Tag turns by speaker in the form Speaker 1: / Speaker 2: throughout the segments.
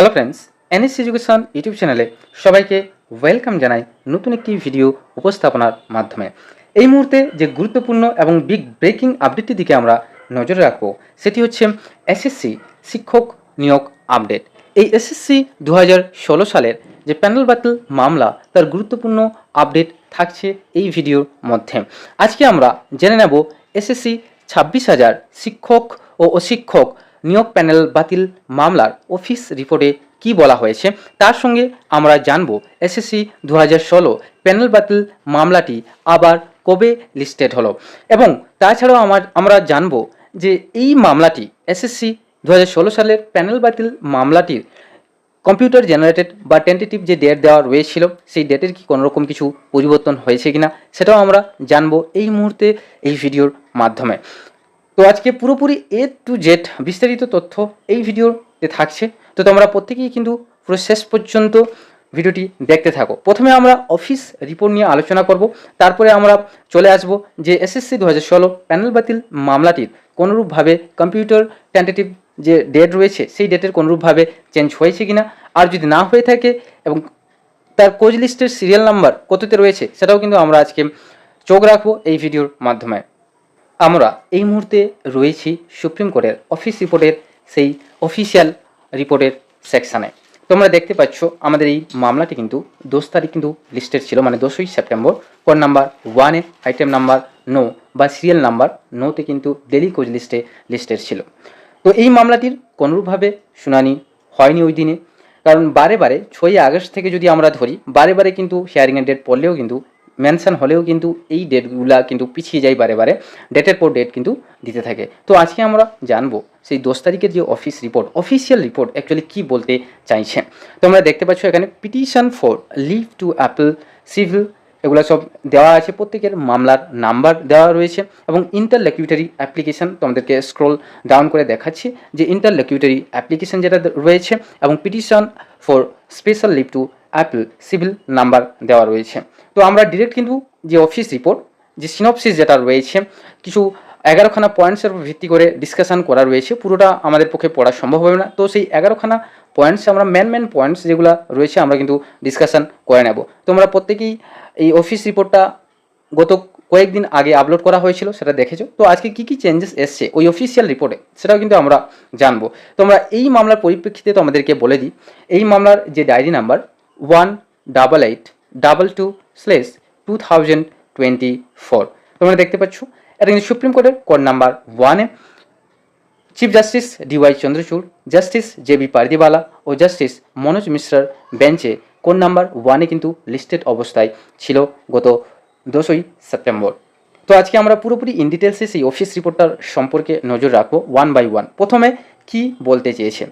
Speaker 1: Hello friends NS education YouTube চ্যানেলে সবাইকে welcome জানাই নতুন একটি ভিডিও উপস্থাপনার মাধ্যমে। এই মুহূর্তে যে গুরুত্বপূর্ণ এবং বিগ ব্রেকিং আপডেটটির দিকে আমরা নজরে রাখব, সেটি হচ্ছে এসএসসি শিক্ষক নিয়োগ আপডেট এই এসএসসি দু সালের যে প্যানেল বাতিল মামলা, তার গুরুত্বপূর্ণ আপডেট থাকছে এই ভিডিওর মধ্যে। আজকে আমরা জেনে নেব এসএসসি ছাব্বিশ হাজার শিক্ষক ও অশিক্ষক নিয়োগ প্যানেল বাতিল মামলার অফিস রিপোর্টে কি বলা হয়েছে, তার সঙ্গে আমরা জানব এসএসসি দু হাজার ষোলো প্যানেল বাতিল মামলাটি আবার কবে লিস্টেড হলো। এবং তাছাড়াও আমার, আমরা জানব যে এই মামলাটি এসএসসি দু হাজার ষোলো সালের প্যানেল বাতিল মামলাটির কম্পিউটার জেনারেটেড বা টেন্টেটিভ যে ডেট দেওয়া রয়েছিল, সেই ডেটের কি কোনো রকম কিছু পরিবর্তন হয়েছে কিনা, সেটাও আমরা জানব এই মুহূর্তে এই ভিডিওর মাধ্যমে। তো আজকে পুরোপুরি এ টু জেড বিস্তারিত তথ্য এই ভিডিওতে থাকছে। তো তোমরা প্রত্যেকেই কিন্তু পুরো শেষ পর্যন্ত ভিডিওটি দেখতে থাকো। প্রথমে আমরা অফিস রিপোর্ট নিয়ে আলোচনা করব। তারপরে আমরা চলে আসব যে এসএসসি দু হাজার ষোলো প্যানেল বাতিল মামলাটির কোনোরূপভাবে কম্পিউটার টেন্টেটিভ যে ডেট রয়েছে, সেই ডেটের কোনোরূপভাবে চেঞ্জ হয়েছে কিনা। আর যদি না হয়ে থাকে এবং তার কোচ লিস্টের সিরিয়াল নাম্বার কততে রয়েছে, সেটাও কিন্তু আমরা আজকে চোখ রাখব এই ভিডিওর মাধ্যমে। আমরা এই মুহূর্তে রয়েছি সুপ্রিম কোর্টের অফিস রিপোর্টের সেই অফিসিয়াল রিপোর্টের সেকশানে তোমরা দেখতে পাচ্ছ, আমাদের এই মামলাটি কিন্তু দশ তারিখ কিন্তু লিস্টেড ছিল মানে দশই সেপ্টেম্বর। কোড নাম্বার ওয়ানে আইটেম নাম্বার নো বা সিরিয়াল নাম্বার নোতে কিন্তু ডেলি কোচ লিস্টে লিস্টেড ছিল। তো এই মামলাটির কোনোরূপভাবে শুনানি হয়নি ওই দিনে। কারণ বারে বারে ছয়ই আগস্ট থেকে যদি আমরা ধরি, বারে বারে কিন্তু হিয়ারিংয়ের ডেট পড়লেও কিন্তু মেনশন হলেও কিন্তু এই ডেটগুলা কিন্তু পিছিয়ে যায় বারে বারে ডেটের পর ডেট কিন্তু দিতে থাকে। তো আজকে আমরা জানব সেই দশ তারিখের যে office report official report actually কী বলতে চাইছে তোমরা দেখতে পাচ্ছ এখানে petition for leave to appeal civil এগুলো সব দেওয়া আছে, প্রত্যেকের মামলার নাম্বার দেওয়া রয়েছে এবং ইন্টারলেকিউটারি অ্যাপ্লিকেশন তোমাদেরকে স্ক্রোল ডাউন করে দেখাচ্ছি যে ইন্টারলেকিউটারি অ্যাপ্লিকেশন যেটা রয়েছে এবং petition for special leave to appeal civil number দেওয়া রয়েছে। তো আমরা ডিরেক্ট কিন্তু যে অফিস রিপোর্ট যে সিনপসিস যেটা রয়েছে, কিছু এগারোখানা পয়েন্টসের উপর ভিত্তি করে ডিসকাশন করা রয়েছে। পুরোটা আমাদের পক্ষে পড়া সম্ভব হবে না। তো সেই এগারোখানা পয়েন্টস আমরা মেন মেন পয়েন্টস যেগুলো রয়েছে, আমরা কিন্তু ডিসকাশন করে নেব। তোমরা প্রত্যেকেই এই অফিস রিপোর্টটা গত কয়েকদিন আগে আপলোড করা হয়েছিল, সেটা দেখেছ। তো আজকে কি কি চেঞ্জেস এসছে ওই অফিসিয়াল রিপোর্টে সেটাও কিন্তু আমরা জানব। তোমরা এই মামলার পরিপ্রেক্ষিতে তো আমাদেরকে বলে দিই, এই মামলার যে diary number one double eight double two slash two thousand twenty four তোমরা দেখতে পাচ্ছ, এটা কিন্তু সুপ্রিম কোর্টের কোড নাম্বার ওয়ানে chief justice DY Chandrachud justice J B Pardiwala ও জাস্টিস মনোজ মিশ্রার বেঞ্চে কোড নাম্বার ওয়ানে কিন্তু লিস্টেড অবস্থায় ছিল গত দশই সেপ্টেম্বর তো আজকে আমরা পুরোপুরি ইন ডিটেলসে সেই অফিস রিপোর্টটার সম্পর্কে নজর রাখব ওয়ান বাই ওয়ান প্রথমে কি বলতে চেয়েছে?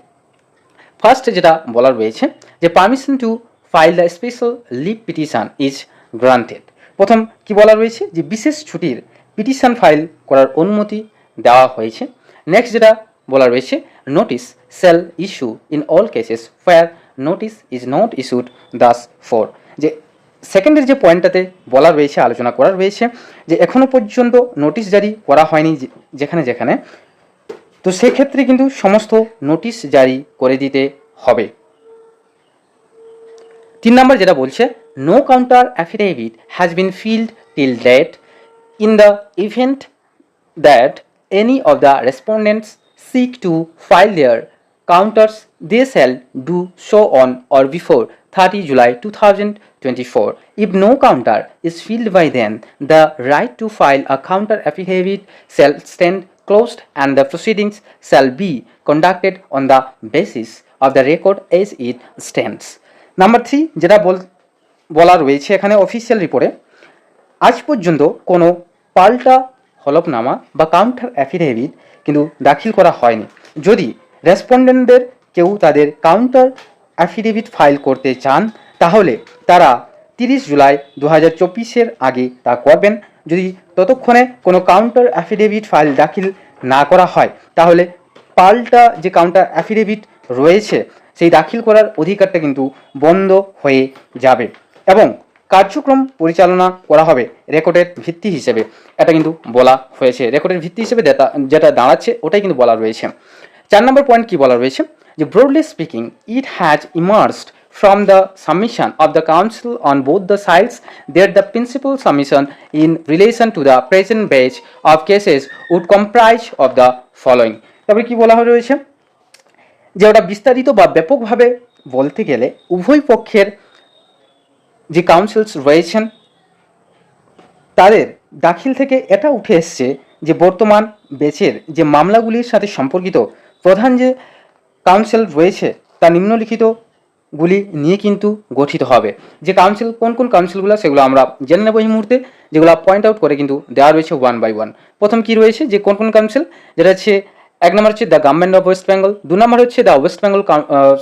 Speaker 1: ফার্স্ট যেটা বলার রয়েছে যে permission to file the special leave petition is granted. প্রথম কি বলা রয়েছে? যে বিশেষ ছুটির পিটিশন ফাইল করার অনুমতি দেওয়া হয়েছে। নেক্সট যেটা বলা রয়েছে notice shall issue in all cases where notice is not issued thus far যে সেকেন্ডের যে পয়েন্টটাতে বলা রয়েছে, আলোচনা করা রয়েছে, যে এখনও পর্যন্ত নোটিশ জারি করা হয়নি যেখানে যেখানে। তো সেক্ষেত্রে কিন্তু সমস্ত নোটিশ জারি করে দিতে হবে। তিন নম্বর যেটা বলছে no counter affidavit has been filed till date in the event that any of the respondents seek to file their counters they shall do so on or before 30 July 2024. If no counter is filled by then, the right to file a counter affidavit shall stand closed and the proceedings shall be conducted on the basis of the record as it stands. Number three যেটা বল বলা রয়েছে এখানে official রিপোর্টে আজ পর্যন্ত কোনো পাল্টা হলফনামা বা কাউন্টার অ্যাফিডেভিট কিন্তু দাখিল করা হয়নি। যদি রেসপন্ডেন্টদের কেউ তাদের কাউন্টার অ্যাফিডেভিট ফাইল করতে চান, তাহলে তারা তিরিশ জুলাই দু হাজার চব্বিশের আগে তা করবেন। যদি ততক্ষণে কোনো কাউন্টার অ্যাফিডেভিট ফাইল দাখিল না করা হয়, তাহলে পাল্টা যে কাউন্টার অ্যাফিডেভিট রয়েছে সেই দাখিল করার অধিকারটা কিন্তু বন্ধ হয়ে যাবে। এবং কার্যক্রম পরিচালনা করা হবে রেকর্ডের ভিত্তি হিসেবে। এটা কিন্তু বলা হয়েছে। রেকর্ডের ভিত্তি হিসেবে যেটা দাঁড়াচ্ছে, ওটাই কিন্তু বলা রয়েছে। চার নম্বর পয়েন্ট কি বলা রয়েছে? যে broadly speaking it has emerged from the submission of the council on both the sides that the principal submission in relation to the present batch of cases would comprise of the following তারপরে কি বলা রয়েছে? যে ওটা বিস্তারিত বা ব্যাপকভাবে বলতে গেলে উভয় পক্ষের যে কাউন্সিলস রয়েছেন, তাদের দাখিল থেকে এটা উঠে এসছে যে বর্তমান বেচের যে মামলাগুলির সাথে সম্পর্কিত প্রধান যে কাউন্সিল রয়েছে, তা নিম্নলিখিত গুলি নিয়ে কিন্তু গঠিত হবে। যে কাউন্সিল কোন কোন কাউন্সিলগুলো সেগুলো আমরা জেনে নেব এই মুহূর্তে, যেগুলো পয়েন্ট আউট করে কিন্তু দেওয়া রয়েছে ওয়ান বাই ওয়ান প্রথম কি রয়েছে? যে কোন কোন কাউন্সিল যেটা হচ্ছে এক নম্বর হচ্ছে the government of West Bengal দু নম্বর হচ্ছে the West Bengal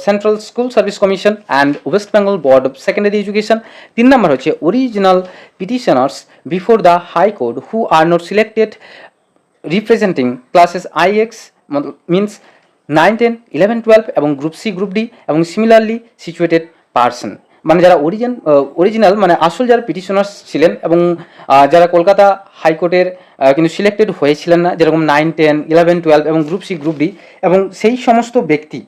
Speaker 1: central school service commission and West Bengal board of secondary education তিন নম্বর হচ্ছে original petitioners before the high court who are not selected representing classes IX means nine ten eleven twelve এবং group C group D এবং similarly situated person মানে যারা origin original মানে আসল যারা পিটিশনার্স ছিলেন এবং যারা কলকাতা হাইকোর্টের কিন্তু সিলেক্টেড হয়েছিলেন না, যেরকম নাইন টেন ইলেভেন টুয়েলভ এবং গ্রুপ সি গ্রুপ ডি এবং সেই সমস্ত ব্যক্তি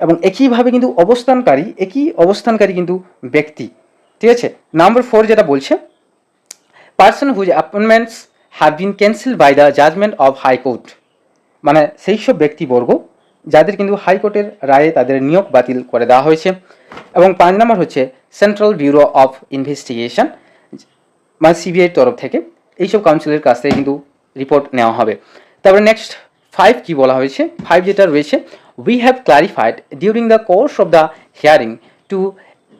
Speaker 1: এবং একইভাবে কিন্তু অবস্থানকারী, একই অবস্থানকারী কিন্তু ব্যক্তি। ঠিক আছে? নাম্বার ফোর যেটা বলছে person whose appointments have been cancel by the judgment of high court মানে সেই সব ব্যক্তিবর্গ, যাদের কিন্তু হাইকোর্টের রায়ে তাদের নিয়োগ বাতিল করে দেওয়া হয়েছে। এবং পাঁচ নম্বর হচ্ছে সেন্ট্রাল ব্যুরো অফ ইনভেস্টিগেশন মানে সিবিআইয়ের তরফ থেকে। এইসব কাউন্সিলের কাছ থেকে কিন্তু রিপোর্ট নেওয়া হবে। তারপরে নেক্সট ফাইভ কী বলা হয়েছে? ফাইভ যেটা রয়েছে we have clarified during the course of the hearing to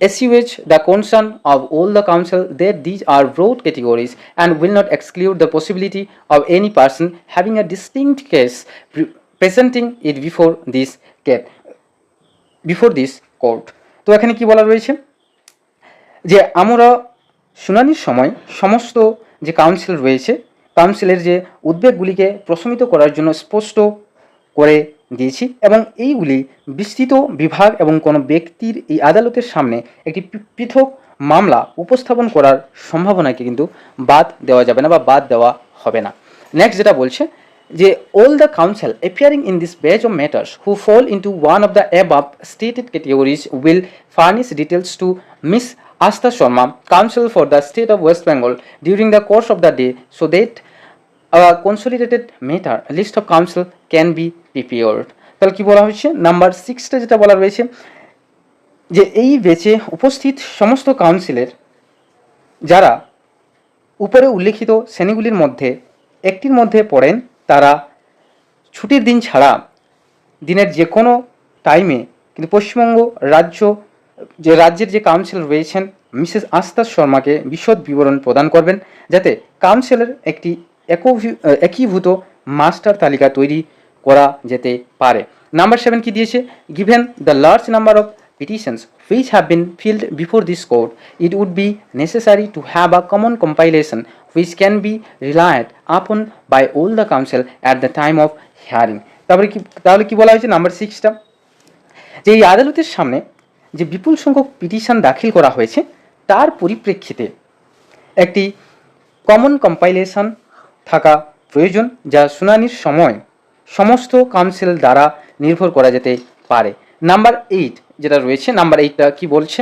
Speaker 1: assuage the concern of all the counsel that these are broad categories and will not exclude the possibility of any person having a distinct case presenting it before this court before this court তো এখানে কি বলা রয়েছে? যে আমরা শুনানির সময় সমস্ত যে কাউন্সিল রয়েছে কাউন্সিলের যে উদ্বেগগুলিকে প্রশমিত করার জন্য স্পষ্ট করে দিয়েছি এবং এইগুলি বিস্তৃত বিভাগ এবং কোনো ব্যক্তির এই আদালতের সামনে একটি পৃথক মামলা উপস্থাপন করার সম্ভাবনাকে কিন্তু বাদ দেওয়া যাবে না বা বাদ দেওয়া হবে না। নেক্সট যেটা বলছে যে all the counsel appearing in this batch of matters who fall in to one of the above stated categories will furnish details to miss Astha Sharma counsel for the state of West Bengal during the course of the day so that consolidated matter list of counsel can be prepared তাহলে কী বলা হয়েছে? Number সিক্সটা যেটা বলা রয়েছে, যে এই বেচে উপস্থিত সমস্ত কাউন্সিলের যারা উপরে উল্লেখিত শ্রেণীগুলির মধ্যে, একটির মধ্যে পড়েন তারা ছুটির দিন ছাড়া দিনের যে কোনো টাইমে কিন্তু পশ্চিমবঙ্গ রাজ্য যে রাজ্যের যে কাউন্সিলর রয়েছেন মিসেস আস্তা শর্মাকে বিশদ বিবরণ প্রদান করবেন যাতে কাউন্সিলের একটি একভি- একীভূত মাস্টার তালিকা তৈরি করা যেতে পারে। নাম্বার সেভেন কি দিয়েছে? Given the large number of petitions which have been filled before this court, it would be necessary to have a common compilation which can be relied upon by all the council at the time of hearing. তারপরে কি, তাহলে কি বলা হয়েছে number সিক্সটা যে এই আদালতের সামনে যে বিপুল সংখ্যক পিটিশন দাখিল করা হয়েছে, তার পরিপ্রেক্ষিতে একটি কমন কম্পাইলেশন থাকা প্রয়োজন যা শুনানির সময় সমস্ত কাউন্সিল দ্বারা নির্ভর করা যেতে পারে। নাম্বার এইট যেটা রয়েছে নাম্বার এইটটা কি বলছে?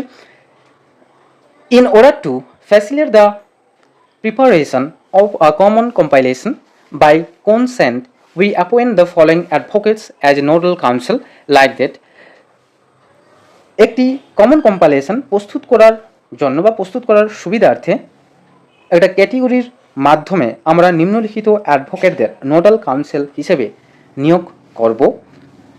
Speaker 1: In order to facilitate the preparation of a common compilation by consent, we appoint the following advocates as nodal council like that. একটি কমন কম্পাইলেশন প্রস্তুত করার জন্য বা প্রস্তুত করার সুবিধার্থে একটা ক্যাটেগরির মাধ্যমে আমরা নিম্নলিখিত অ্যাডভোকেটদের নোডাল কাউন্সিল হিসেবে নিয়োগ করব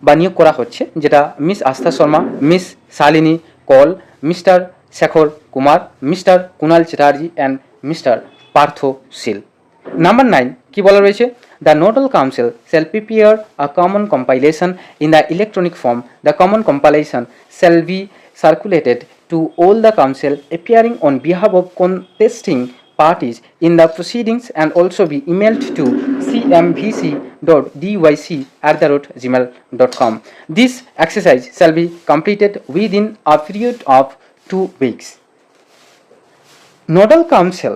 Speaker 1: বা নিয়োগ করা হচ্ছে, যেটা miss Astha Sharma miss Shalini Kaul mister Shekhar Kumar mister Kunal Chatterjee and mister Partha Sheel number nine কি বলা রয়েছে the nodal counsel shall prepare a common compilation in the electronic form the common compilation shall be circulated to all the council appearing on behalf of contesting parties in the proceedings and also be emailed to cmvc.dyc at the rate gmail.com. This exercise shall be completed within a period of two weeks. Nodal counsel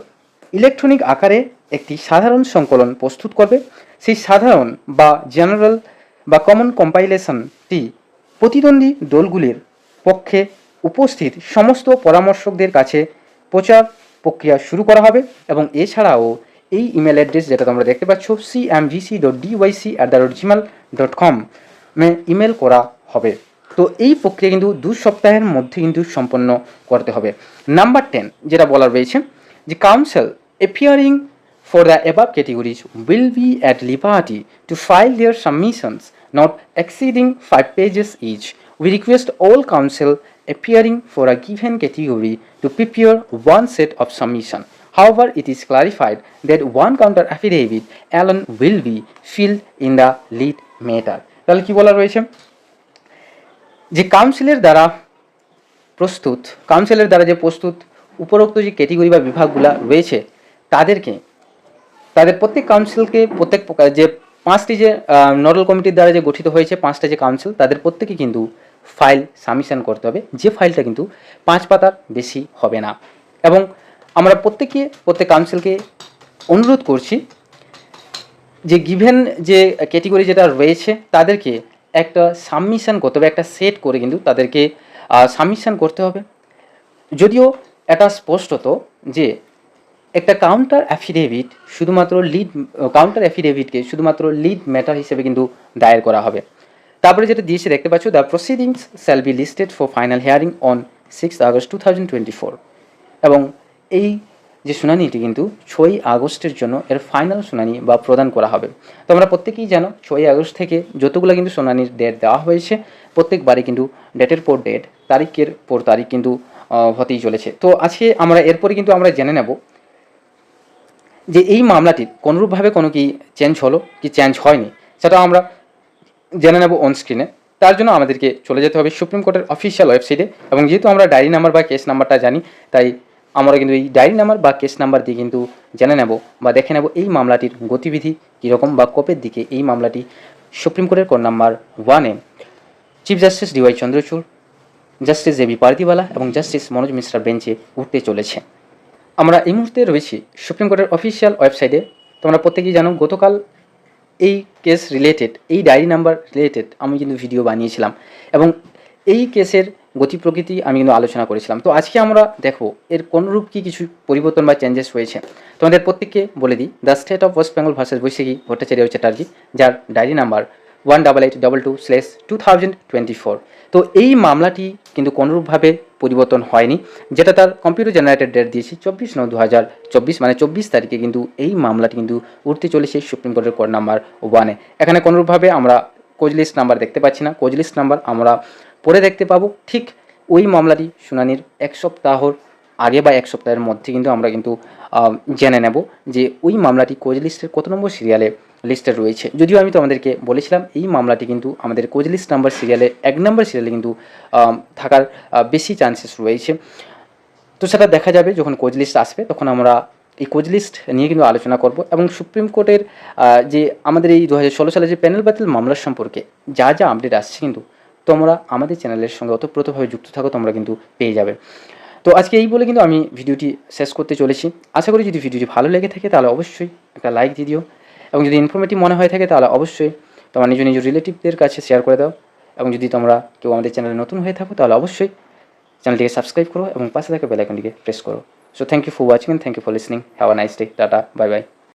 Speaker 1: electronic আকারে একটি সাধারণ সংকলন প্রস্তুত করবে। সেই সাধারণ বা general বা কমন কম্পাইলেশনটি প্রতিদ্বন্দ্বী দলগুলির পক্ষে উপস্থিত সমস্ত পরামর্শকদের কাছে প্রচার প্রক্রিয়া শুরু করা হবে এবং এছাড়াও এই ইমেল অ্যাড্রেস যেটা তোমরা দেখতে পাচ্ছ C M GC dot DYC at the rate Gmail dot com email করা হবে। তো এই প্রক্রিয়া কিন্তু দু সপ্তাহের মধ্যে কিন্তু সম্পন্ন করতে হবে। নাম্বার টেন যেটা বলার রয়েছে যে counsel appearing for the above categories will be at liberty to file their submissions not exceeding five pages each we request all counsel appearing for a given category to prepare one set of submission however it is clarified that one counter affidavit alone will be filed in the lead matter তাহলে কী বলা রয়েছে? যে কাউন্সিলের দ্বারা প্রস্তুত কাউন্সিলের দ্বারা যে প্রস্তুত, উপরোক্ত যে ক্যাটেগরি বা বিভাগগুলো রয়েছে, তাদেরকে, তাদের প্রত্যেক কাউন্সিলকে প্রত্যেক প্রকার- যে পাঁচটি যে নডাল কমিটির দ্বারা যে গঠিত হয়েছে, পাঁচটা যে কাউন্সিল তাদের প্রত্যেকে কিন্তু ফাইল সাবমিশন করতে হবে। যে ফাইলটা কিন্তু পাঁচ পাতার বেশি হবে না। এবং আমরা প্রত্যেকে প্রত্যেক কাউন্সিলকে অনুরোধ করছি যে গিভেন যে ক্যাটেগরি যেটা রয়েছে, তাদেরকে একটা সাবমিশন করতে হবে, একটা সেট করে কিন্তু তাদেরকে সাবমিশন করতে হবে। যদিও এটা স্পষ্টত যে একটা কাউন্টার অ্যাফিডেভিট শুধুমাত্র লিড কাউন্টার অ্যাফিডেভিটকে শুধুমাত্র লিড ম্যাটার হিসেবে কিন্তু দায়ের করা হবে। তারপরে যেটা দিয়েছে দেখতে পাচ্ছ the proceedings shall be listed for final hearing on six August two thousand twenty four এবং এই যে শুনানিটি কিন্তু ছয়ই আগস্টের জন্য এর ফাইনাল শুনানি বা প্রদান করা হবে। তোমরা প্রত্যেকেই জানো, ছয়ই আগস্ট থেকে যতগুলো কিন্তু শুনানির ডেট দেওয়া হয়েছে, প্রত্যেকবারই কিন্তু ডেটের পর ডেট তারিখের পর তারিখ কিন্তু হতেই চলেছে। তো আজকে আমরা এরপরে কিন্তু আমরা জেনে নেব যে এই মামলাটির কোনোরূপভাবে কোনো কি চেঞ্জ হলো, কি চেঞ্জ হয়নি সেটা আমরা জেনে নেব অন স্ক্রিনে তার জন্য আমাদেরকে চলে যেতে হবে সুপ্রিম কোর্টের অফিসিয়াল ওয়েবসাইটে এবং যেহেতু আমরা ডায়েরি নাম্বার বা কেস নাম্বারটা জানি, তাই আমরা কিন্তু এই ডায়েরি নাম্বার বা কেস নাম্বার দিয়ে কিন্তু জেনে নেব বা দেখে নেব এই মামলাটির গতিবিধি কীরকম বা কপের দিকে এই মামলাটি সুপ্রিম কোর্টের কোর্ট নাম্বার ওয়ানে chief justice DY Chandrachud justice JB Pardiwala এবং জাস্টিস মনোজ মিশ্রার বেঞ্চে উঠতে চলেছে। আমরা এই মুহূর্তে রয়েছি সুপ্রিম কোর্টের অফিসিয়াল ওয়েবসাইটে তোমরা প্রত্যেকেই জানো, গতকাল এই কেস রিলেটেড এই ডায়েরি নাম্বার রিলেটেড আমি কিন্তু ভিডিও বানিয়েছিলাম। এবং এই কেসের গতি প্রকৃতি আমি কিন্তু আলোচনা করেছিলাম। তো আজকে আমরা দেখো এর কোনরূপ কি কিছু পরিবর্তন বা চেঞ্জেস হয়েছে। তোমাদের প্রত্যেককে বলে দিই the state of West Bengal versus Baishakhi Bhattacharya Chatterjee যার diary number one double eight double two slash two thousand twenty four তো এই মামলাটি কিন্তু কোনোরূপভাবে পরিবর্তন হয়নি, যেটা তার কম্পিউটার জেনারেটেড ডেট দিয়েছি চব্বিশ নয় দু হাজার চব্বিশ মানে চব্বিশ তারিখে কিন্তু এই মামলাটি কিন্তু উঠতে চলেছে সুপ্রিম কোর্টের কোর্ট নাম্বার ওয়ানে এখানে কোনোরূপভাবে আমরা কোজ লিস্ট নাম্বার দেখতে পাচ্ছি না। কোজ লিস্ট নাম্বার আমরা পরে দেখতে পাবো। ঠিক ওই মামলাটি শুনানির এক সপ্তাহর আগে বা এক সপ্তাহের মধ্যে কিন্তু আমরা কিন্তু জেনে নেব যে ওই মামলাটি কোজ লিস্টের কত নম্বর সিরিয়ালে লিস্টে রয়েছে। যদিও আমি তোমাদেরকে বলেছিলাম, এই মামলাটি কিন্তু আমাদের কোজ লিস্ট নাম্বার সিরিয়ালে, এক নম্বর সিরিয়ালে কিন্তু থাকার বেশি চান্সেস রয়েছে। তো সেটা দেখা যাবে যখন কোচ লিস্ট আসবে, তখন আমরা এই কোচ লিস্ট নিয়ে কিন্তু আলোচনা করব এবং সুপ্রিম কোর্টের যে আমাদের এই দু হাজার ষোলো সালে যে প্যানেল বাতিল মামলার সম্পর্কে যা যা আপডেট আসছে কিন্তু তোমরা আমাদের চ্যানেলের সঙ্গে ওতপ্রোতভাবে যুক্ত থাকো, তোমরা কিন্তু পেয়ে যাবে। তো আজকে এই বলে কিন্তু আমি ভিডিওটি শেষ করতে চলেছি। আশা করি যদি ভিডিওটি ভালো লেগে থাকে তাহলে অবশ্যই একটা লাইক দিয়ে দিও এবং যদি ইনফরমেটিভ মনে হয়ে থাকে তাহলে অবশ্যই তোমার নিজ নিজ রিলেটিভদের কাছে শেয়ার করে দাও এবং যদি তোমরা কেউ আমাদের চ্যানেলে নতুন হয়ে থাকো তাহলে অবশ্যই চ্যানেলটিকে সাবস্ক্রাইব করো এবং পাশে থাকা বেল আইকনটিকে প্রেস করো। So thank you for watching thank you for listening have a nice day tata bye bye